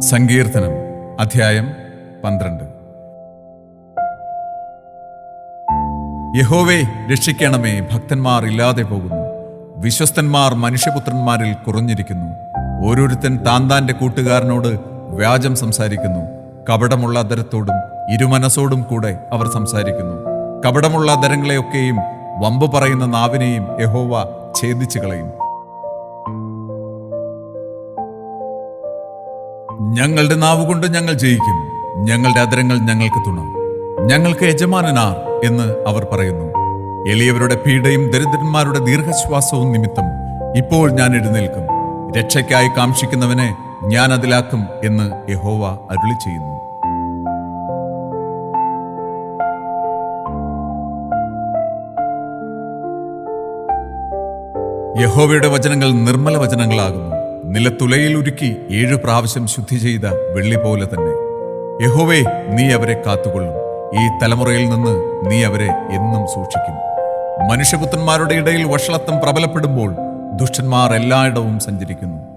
സങ്കീർത്തനം അധ്യായം പന്ത്രണ്ട്. യഹോവേ രക്ഷിക്കണമേ ഭക്തന്മാർ ഇല്ലാതെ പോകുന്നു. വിശ്വസ്തന്മാർ മനുഷ്യപുത്രന്മാരിൽ കുറഞ്ഞിരിക്കുന്നു. ഓരോരുത്തൻ താൻ താന്റെ കൂട്ടുകാരനോട് വ്യാജം സംസാരിക്കുന്നു. കപടമുള്ള അതരത്തോടും ഇരുമനസ്സോടും കൂടെ അവർ സംസാരിക്കുന്നു. കപടമുള്ള അതരങ്ങളെയൊക്കെയും വമ്പ് പറയുന്ന നാവിനെയും യഹോവ ഛേദിച്ചു കളയും ഞങ്ങളുടെ നാവ് കൊണ്ട് ഞങ്ങൾ ജയിക്കും. ഞങ്ങളുടെ അധരങ്ങൾ ഞങ്ങൾക്ക് തുണ. ഞങ്ങൾക്ക് യജമാനനാർ എന്ന് അവർ പറയുന്നു. എളിയവരുടെ പീഡയും ദരിദ്രന്മാരുടെ ദീർഘശ്വാസവും നിമിത്തം ഇപ്പോൾ ഞാൻ എഴുന്നേൽക്കും. രക്ഷയ്ക്കായി കാംക്ഷിക്കുന്നവനെ ഞാൻ അതിലാക്കും എന്ന് യഹോവ അരുളി ചെയ്യുന്നു. യഹോവയുടെ വചനങ്ങൾ നിർമ്മല വചനങ്ങളാകുന്നു. നിലത്തുലയിൽ ഉരുക്കി ഏഴു പ്രാവശ്യം ശുദ്ധി ചെയ്ത വെള്ളി പോലെ തന്നെ. യഹോവേ നീ അവരെ കാത്തുകൊള്ളും. ഈ തലമുറയിൽ നിന്ന് നീ അവരെ എന്നും സൂക്ഷിക്കും. മനുഷ്യപുത്രന്മാരുടെ ഇടയിൽ വഷളത്വം പ്രബലപ്പെടുമ്പോൾ ദുഷ്ടന്മാർ എല്ലായിടവും സഞ്ചരിക്കുന്നു.